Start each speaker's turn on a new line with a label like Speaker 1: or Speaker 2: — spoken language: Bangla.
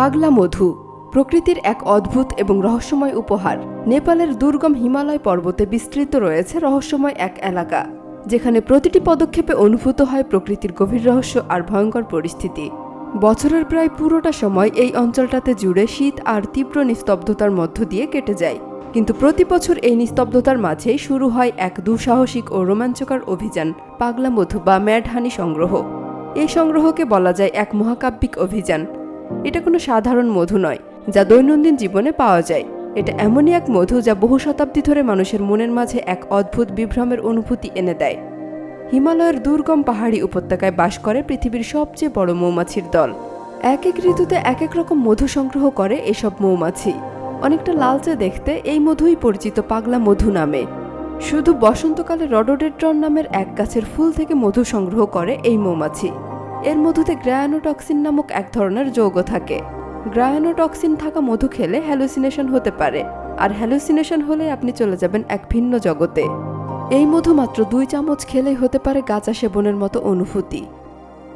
Speaker 1: পাগলা মধু, প্রকৃতির এক অদ্ভুত এবং রহস্যময় উপহার। নেপালের দুর্গম হিমালয় পর্বতে বিস্তৃত রয়েছে রহস্যময় এক এলাকা, যেখানে প্রতিটি পদক্ষেপে অনুভূত হয় প্রকৃতির গভীর রহস্য আর ভয়ঙ্কর পরিস্থিতি। বছরের প্রায় পুরোটা সময় এই অঞ্চলটাতে জুড়ে শীত আর তীব্র নিস্তব্ধতার মধ্য দিয়ে কেটে যায়। কিন্তু প্রতি বছর এই নিস্তব্ধতার মাঝেই শুরু হয় এক দুঃসাহসিক ও রোমাঞ্চকর অভিযান, পাগলা মধু বা ম্যাডহানি সংগ্রহ। এই সংগ্রহকে বলা যায় এক মহাকাব্যিক অভিযান। এটা কোনো সাধারণ মধু নয়, যা দৈনন্দিন জীবনে পাওয়া যায়। এটা এমনই এক মধু যা বহু শতাব্দী ধরে মানুষের মনের মাঝে এক অদ্ভুত বিভ্রমের অনুভূতি এনে দেয়। হিমালয়ের দুর্গম পাহাড়ি উপত্যকায় বাস করে পৃথিবীর সবচেয়ে বড় মৌমাছির দল। এক এক ঋতুতে এক এক রকম মধু সংগ্রহ করে এসব মৌমাছি। অনেকটা লালচে দেখতে এই মধুই পরিচিত পাগলা মধু নামে। শুধু বসন্তকালে রডোডেড্রন নামের এক গাছের ফুল থেকে মধু সংগ্রহ করে এই মৌমাছি। এর মধুতে গ্রায়ানোটক্সিন নামক এক ধরনের যৌগ থাকে। গ্রায়ানোটক্সিন থাকা মধু খেলে হ্যালুসিনেশন হতে পারে, আর হ্যালুসিনেশন হলে আপনি চলে যাবেন এক ভিন্ন জগতে। এই মধু মাত্র দুই চামচ খেলেই হতে পারে গাঁজা সেবনের মতো অনুভূতি।